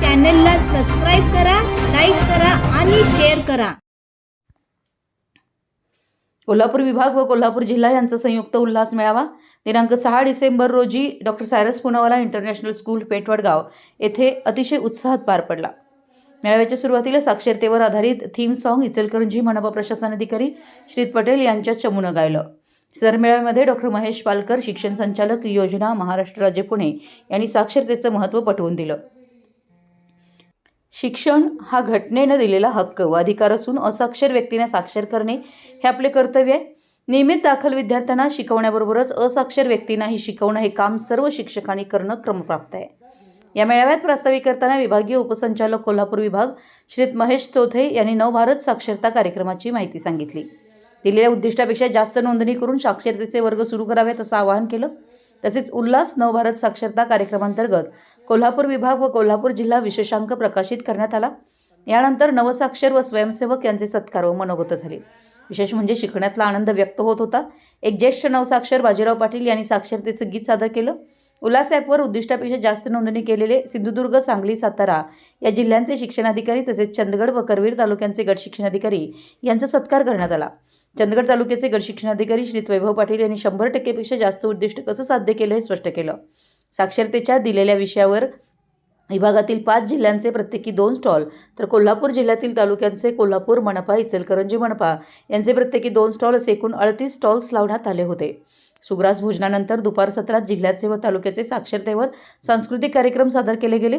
चॅनलला सबस्क्राईब करा लाईक करा आणि शेअर करा. कोल्हापूर विभाग व कोल्हापूर जिल्हा यांचा संयुक्त उल्हास मेळावा. दिनांक सहा डिसेंबर रोजी doctor Cyrus Poonawalla international school Petvadgaon येथे अतिशय उत्साहात पार पडला. मेळाव्याच्या सुरुवातीला साक्षरतेवर आधारित थीम सॉन्ग इचलकरंजी मनपा प्रशासन अधिकारी श्रीत पटेल यांच्या चमूनं गायलं. सरमेळ्यामध्ये डॉक्टर महेश पालकर शिक्षण संचालक योजना महाराष्ट्र राज्य पुणे यांनी साक्षरतेचं महत्त्व पटवून दिलं. शिक्षण हा घटनेनं दिलेला हक्क व अधिकार असून असाक्षर व्यक्तीने साक्षर करणे हे आपले कर्तव्य आहे. नियमित दाखल विद्यार्थ्यांना शिकवण्याबरोबरच असाक्षर व्यक्तींनाही शिकवणं हे काम सर्व शिक्षकांनी करणं क्रमप्राप्त आहे. या मेळाव्यात प्रास्ताविक करताना विभागीय उपसंचालक कोल्हापूर विभाग श्रीत महेश चौथे यांनी नवभारत साक्षरता कार्यक्रमाची माहिती सांगितली. दिलेल्या उद्दिष्टापेक्षा जास्त नोंदणी करून साक्षरतेचे वर्ग सुरू करावेत असं आवाहन केलं. तसेच उल्हास नवभारत साक्षरता कार्यक्रमांतर्गत कोल्हापूर विभाग व कोल्हापूर जिल्हा विशेषांक प्रकाशित करण्यात आला. यानंतर नवसाक्षर व स्वयंसेवक यांचे सत्कार व मनोगत झाले. विशेष म्हणजे शिकण्यातला आनंद व्यक्त होत होता. एक ज्येष्ठ नवसाक्षर बाजीराव पाटील यांनी साक्षरतेचं गीत सादर केलं. उल्हास ॲपवर उद्दिष्टापेक्षा जास्त नोंदणी केलेले सिंधुदुर्ग सांगली सातारा या जिल्ह्यांचे शिक्षणाधिकारी तसेच चंदगड व करवीर तालुक्यांचे गट शिक्षणाधिकारी यांचा सत्कार करण्यात आला. चंदगड तालुक्याचे गटशिक्षणाधिकारी श्री वैभव पाटील यांनी शंभर टक्केपेक्षा जास्त उद्दिष्ट कसं साध्य केलं हे स्पष्ट केलं. साक्षरतेच्या दिलेल्या विषयावर विभागातील पाच जिल्ह्यांचे प्रत्येकी दोन स्टॉल तर कोल्हापूर जिल्ह्यातील तालुक्यांचे कोल्हापूर मनपा इचलकरंजी मनपा यांचे प्रत्येकी दोन स्टॉल असे एकूण अडतीस स्टॉल्स लावण्यात आले होते. सुग्रास भोजनानंतर दुपार सत्रात जिल्ह्याचे व तालुक्याचे साक्षरतेवर सांस्कृतिक कार्यक्रम सादर केले गेले.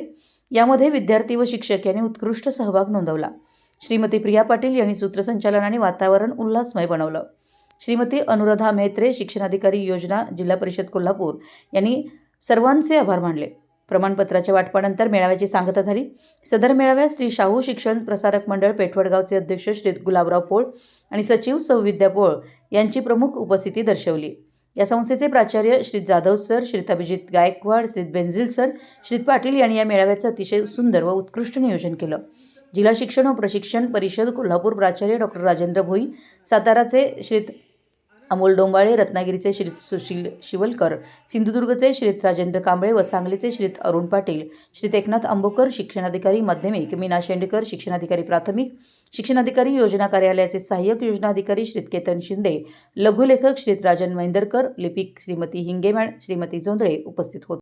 यामध्ये विद्यार्थी व शिक्षक यांनी उत्कृष्ट सहभाग नोंदवला. श्रीमती प्रिया पाटील यांनी सूत्रसंचालनाने वातावरण उल्हासमय बनवलं. श्रीमती अनुराधा मेहत्रे शिक्षणाधिकारी योजना जिल्हा परिषद कोल्हापूर यांनी सर्वांचे आभार मानले. प्रमाणपत्राच्या वाटपानंतर मेळाव्याची सांगता झाली. सदर मेळाव्यात श्री शाहू शिक्षण प्रसारक मंडळ पेठवडगावचे अध्यक्ष श्री गुलाबराव पोळ आणि सचिव सौ विद्या पोळ यांची प्रमुख उपस्थिती दर्शवली. या संस्थेचे प्राचार्य श्री जाधव सर श्रीत अभिजित गायकवाड श्री बेंझिल सर श्री पाटील यांनी या मेळाव्याचं अतिशय सुंदर व उत्कृष्ट नियोजन केलं. जिल्हा शिक्षण व प्रशिक्षण परिषद कोल्हापूर प्राचार्य डॉक्टर राजेंद्र भोई साताराचे श्रीत अमोल डोंबाळे रत्नागिरीचे श्री सुशील शिवलकर सिंधुदुर्गचे श्रीत राजेंद्र कांबळे व सांगलीचे श्रीत अरुण पाटील श्री एकनाथ आंबोकर शिक्षणाधिकारी माध्यमिक मीना शेंडकर शिक्षणाधिकारी प्राथमिक शिक्षणाधिकारी योजना कार्यालयाचे सहाय्यक योजनाधिकारी श्रीत केतन शिंदे लघुलेखक श्रीत राजन मैंदरकर लिपिक श्रीमती हिंगेमॅड श्रीमती जोंधळे उपस्थित होते.